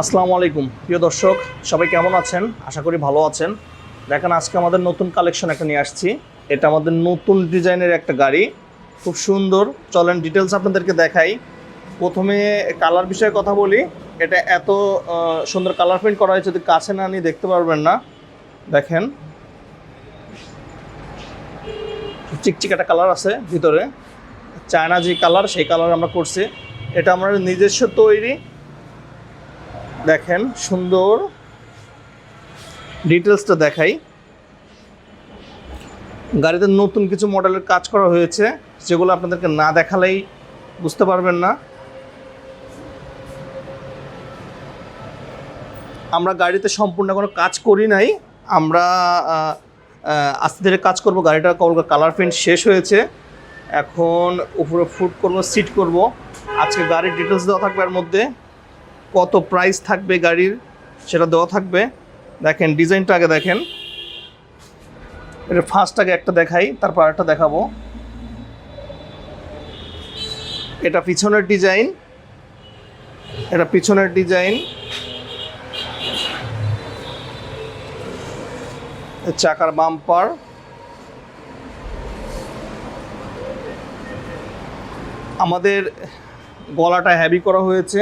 আসসালামু আলাইকুম। প্রিয় দর্শক, সবাই কেমন আছেন? আশা করি ভালো আছেন। দেখেন, আজকে আমাদের নতুন কালেকশন একটা নিয়ে আসছি। এটা আমাদের নতুন ডিজাইনের একটা গাড়ি। খুব সুন্দর। চলেন ডিটেলস আপনাদেরকে দেখাই। প্রথমে কালার বিষয়ে কথা বলি। এটা এত সুন্দর কালার প্রিন্ট করা হয়েছে, যদি কাছে না নিয়ে দেখতে পারবেন না। দেখেন। চিকচিক একটা কালার আছে ভিতরে। চায়না যে কালার সেই কালার আমরা করছি। এটা আমার নিজস্ব তৈরি দেখেন, সুন্দর। ডিটেলসটা দেখাই। গাড়িতে নতুন কিছু মডেলের কাজ করা হয়েছে, যেগুলো আপনাদেরকে না দেখালেই বুঝতে পারবেন না। আমরা গাড়িতে সম্পূর্ণ কোনো কাজ করি নাই। আমরা আস্তে ধীরে কাজ করব। গাড়িটা কালার প্রিন্ট শেষ হয়েছে। এখন উপরে ফুট করব সিট করব। আজকে গাড়ির ডিটেলস দেওয়া থাকবে এর মধ্যে। কত প্রাইস থাকবে গাড়ির, সেটা দেওয়া থাকবে। দেখেন, ডিজাইনটা আগে দেখেন। এটা ফার্স্ট আগে একটা দেখাই, তারপর একটা দেখাবো। এটা পিছনের ডিজাইন এটা পিছনের ডিজাইন চাকার বাম্পার আমাদের গলাটা হ্যাভি করা হয়েছে।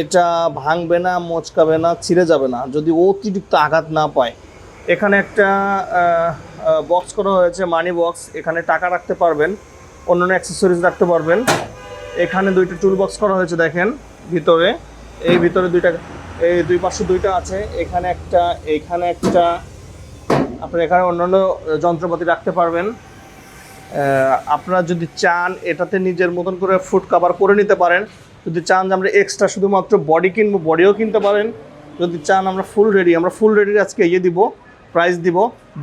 এটা ভাঙবে না, মচকাবে না, ছিঁড়ে যাবে না। যদি অতিরিক্ত আঘাত না পায়, এখানে একটা বক্স করা হয়েছে মানি বক্স এখানে টাকা রাখতে পারবেন, অন্যান্য অ্যাক্সেসরিজ রাখতে পারবেন। এখানে দুইটা টুল বক্স করা হয়েছে, দেখেন, ভিতরে। এই ভিতরে দুইটা, এই দুই পাশে দুইটা আছে। এখানে একটা এখানে একটা আপনি এখানে অন্যান্য যন্ত্রপাতি রাখতে পারবেন। আপনারা যদি চান, এটাতে নিজের মতন করে ফুড কাভার করে নিতে পারেন। যদি চান যে আমরা এক্সট্রা শুধুমাত্র বডি কিনবো বডিও কিনতে পারেন। যদি চান আমরা ফুল রেডি আমরা ফুল রেডি আজকে ইয়ে দিব প্রাইস দিব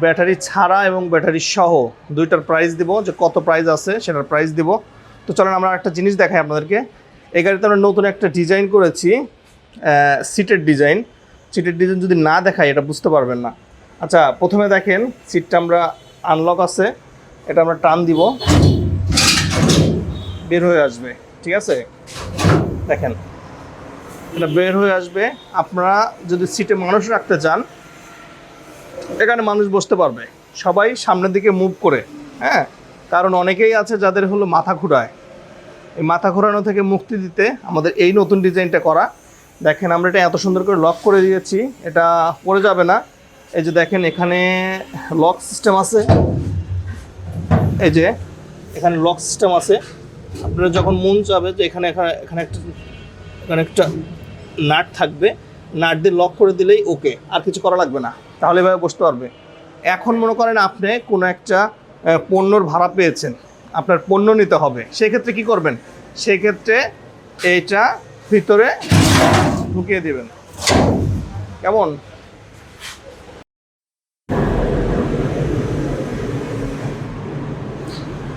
ব্যাটারি ছাড়া এবং ব্যাটারি সহ দুইটার প্রাইস দিব, যে কত প্রাইস আছে সেটার প্রাইস দিব। তো চলেন আমরা একটা জিনিস দেখাই আপনাদেরকে। এই গাড়িতে আমরা নতুন একটা ডিজাইন করেছি সিটের ডিজাইন সিটের ডিজাইন যদি না দেখাই, এটা বুঝতে পারবেন না। আচ্ছা প্রথমে দেখেন সিটটা আমরা আনলক আছে, এটা আমরা টান দিব। বের হয়ে আসবে, ঠিক আছে? দেখেন। এটা বের হয়ে আসবে। আপনারা যদি সিটে মানুষ রাখতে চান, এখানে মানুষ বসতে পারবে। সবাই সামনের দিকে মুভ করে হ্যাঁ? কারণ অনেকেই আছে যাদের হলো মাথা ঘুরায়। এই মাথা ঘোরানো থেকে মুক্তি দিতে আমাদের এই নতুন ডিজাইনটা করা। দেখেন আমরা এটা এত সুন্দর করে লক করে দিয়েছি। এটা পড়ে যাবে না। এই যে দেখেন এখানে লক সিস্টেম আছে। এই যে এখানে লক সিস্টেম আছে। আপনারা যখন মন চাবে এখানে এখানে এখানে একটা এখানে একটা নাট থাকবে। নাট দিয়ে লক করে দিলেই ওকে আর কিছু করা লাগবে না। তাহলে এভাবে বসতে পারবে। এখন মনে করেন আপনি কোনো একটা পণ্যর ভাড়া পেয়েছেন। আপনার পণ্য নিতে হবে। সেক্ষেত্রে কি করবেন? সেক্ষেত্রে এইটা ভিতরে ঢুকিয়ে দিবেন। কেমন?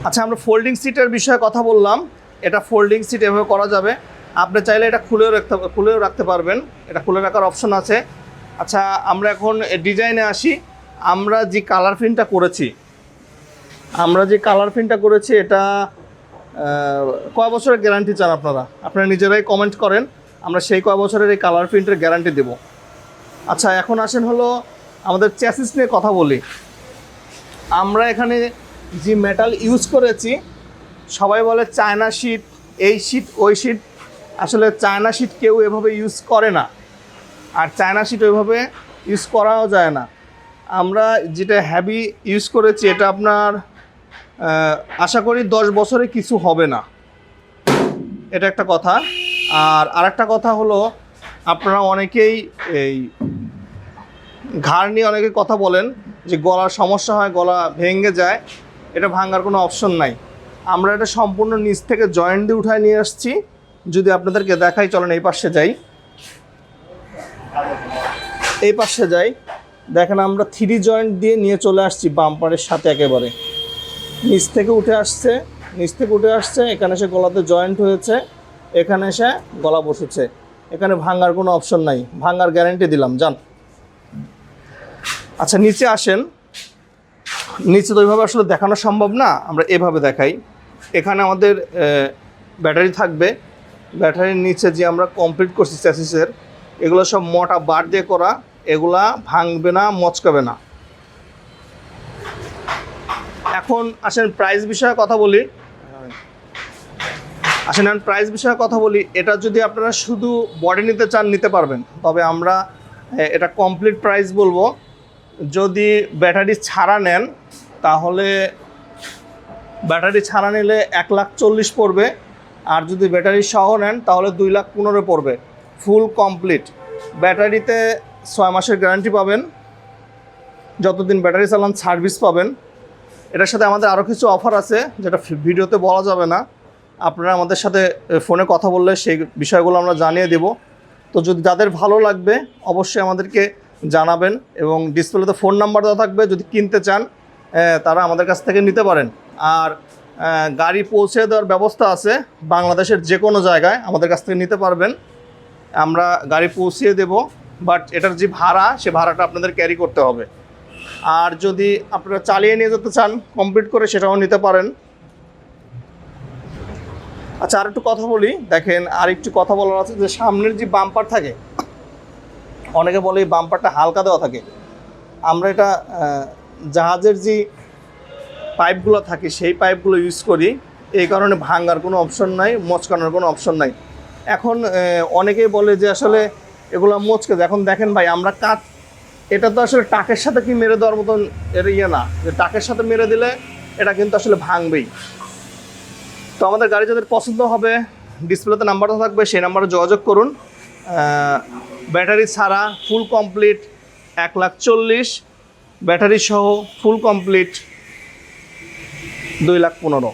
আচ্ছা আমরা ফোল্ডিং সিটের বিষয়ে কথা বললাম। এটা ফোল্ডিং সিট এভাবে করা যাবে। আপনি চাইলে এটা খুলেও রাখতে খুলেও রাখতে পারবেন। এটা খুলে রাখার অপশন আছে। আচ্ছা আমরা এখন ডিজাইনে আসি। আমরা যে কালার প্রিন্টটা করেছি, আমরা যে কালার প্রিন্টটা করেছি, এটা কয় বছরের গ্যারান্টি চান আপনারা? আপনারা নিজেরাই কমেন্ট করেন। আমরা সেই কয় বছরের এই কালার প্রিন্টের গ্যারান্টি দেব। আচ্ছা এখন আসেন হলো আমাদের চ্যাসিস নিয়ে কথা বলি। আমরা এখানে যে মেটাল ইউজ করেছি, সবাই বলে চায়না শিট এই শিট ওই শিট আসলে চায়না শিট কেউ এভাবে ইউজ করে না। আর চায়না শিট ওইভাবে ইউজ করাও যায় না। আমরা যেটা হ্যাবি ইউজ করেছি, এটা আপনার আশা করি দশ বছরে কিছু হবে না। এটা একটা কথা। আর আরেকটা কথা হলো, আপনারা অনেকেই এই ঘাড় নিয়ে অনেকে কথা বলেন যে গলার সমস্যা হয়, গলা ভেঙে যায়। এটা ভাঙার কোনো অপশন নাই। আমরা এটা সম্পূর্ণ নিচ থেকে জয়েন্ট দিয়ে উঠায় নিয়ে আসছি। যদি আপনাদেরকে দেখাই, চলেন এই পাশে যাই। এই পাশে যাই। দেখেন, আমরা থ্রি জয়েন্ট দিয়ে নিয়ে চলে আসছি বাম্পারের সাথে একেবারে। নিচ থেকে উঠে আসছে, নিচ থেকে উঠে আসছে, এখানে এসে গলাতে জয়েন্ট হয়েছে, এখানে এসে গলা বসেছে। এখানে ভাঙার কোনো অপশন নাই। ভাঙার গ্যারেন্টি দিলাম, যান। আচ্ছা নিচে আসেন। নিচে তো ওইভাবে আসলে দেখানো সম্ভব না, আমরা এভাবে দেখাই। এখানে আমাদের ব্যাটারি থাকবে। ব্যাটারির নিচে যে আমরা কমপ্লিট করছি চ্যাসিসের এগুলো সব মোটা বার দিয়ে করা, এগুলা ভাঙবে না, মচকাবে না। এখন আসেন প্রাইস বিষয়ে কথা বলি। আসেন এখন প্রাইস বিষয়ে কথা বলি। এটা যদি আপনারা শুধু বডি নিতে চান, নিতে পারবেন। তবে আমরা এটা কমপ্লিট প্রাইস বলব। যদি ব্যাটারি ছাড়া নেন, তাহলে ব্যাটারি ছাড়া নিলে এক লাখ চল্লিশ পড়বে। আর যদি ব্যাটারি সহ নেন, তাহলে দুই লাখ পনেরো পড়বে। Full complete. ব্যাটারিতে ছয় মাসের গ্যারান্টি পাবেন। যতদিন ব্যাটারি চালান, সার্ভিস পাবেন। এটার সাথে আমাদের আরও কিছু অফার আছে, যেটা ভিডিওতে বলা যাবে না। আপনারা আমাদের সাথে ফোনে কথা বললে সেই বিষয়গুলো আমরা জানিয়ে দেব। তো যদি যাদের ভালো লাগবে, অবশ্যই আমাদেরকে জানাবেন এবং ডিসপ্লেতে ফোন নাম্বার দেওয়া থাকবে, যদি কিনতে চান তারা আমাদের কাছ থেকে নিতে পারেন। আর গাড়ি পৌঁছে দেওয়ার ব্যবস্থা আছে, বাংলাদেশের যে কোনো জায়গায় আমাদের কাছ থেকে নিতে পারবেন। আমরা গাড়ি পৌঁছিয়ে দেব, বাট এটার যে ভাড়া, সে ভাড়াটা আপনাদের ক্যারি করতে হবে। আর যদি আপনারা চালিয়ে নিয়ে যেতে চান, কমপ্লিট করে সেটাও নিতে পারেন। আচ্ছা আর একটু কথা বলি। দেখেন আর একটু কথা বলার আছে যে সামনের যে বাম্পার থাকে অনেকে বলে এই বাম্পারটা হালকা দেওয়া থাকে। আমরা এটা জাহাজের যে পাইপগুলো থাকে, সেই পাইপগুলো ইউজ করি। এই কারণে ভাঙার কোনো অপশন নাই, মচকানোর কোনো অপশন নাই। এখন অনেকেই বলে যে আসলে এগুলো মচকে। এখন দেখেন ভাই, আমরা কাঠ, এটা তো আসলে টাকের সাথে কি মেরে দেওয়ার মতন এর ইয়ে না। যে টাকের সাথে মেরে দিলে এটা কিন্তু আসলে ভাঙবেই। তো আমাদের গাড়ি যাদের পছন্দ হবে ডিসপ্লেতে নাম্বারটা থাকবে, সেই নাম্বারে যোগাযোগ করুন। ব্যাটারি ছাড়া ফুল কমপ্লিট এক লাখ চল্লিশ, ব্যাটারি সহ ফুল কমপ্লিট দুই লাখ পনেরো।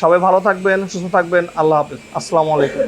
সবাই ভালো থাকবেন, সুস্থ থাকবেন, আল্লাহ হাফিজ। আসসালামু আলাইকুম।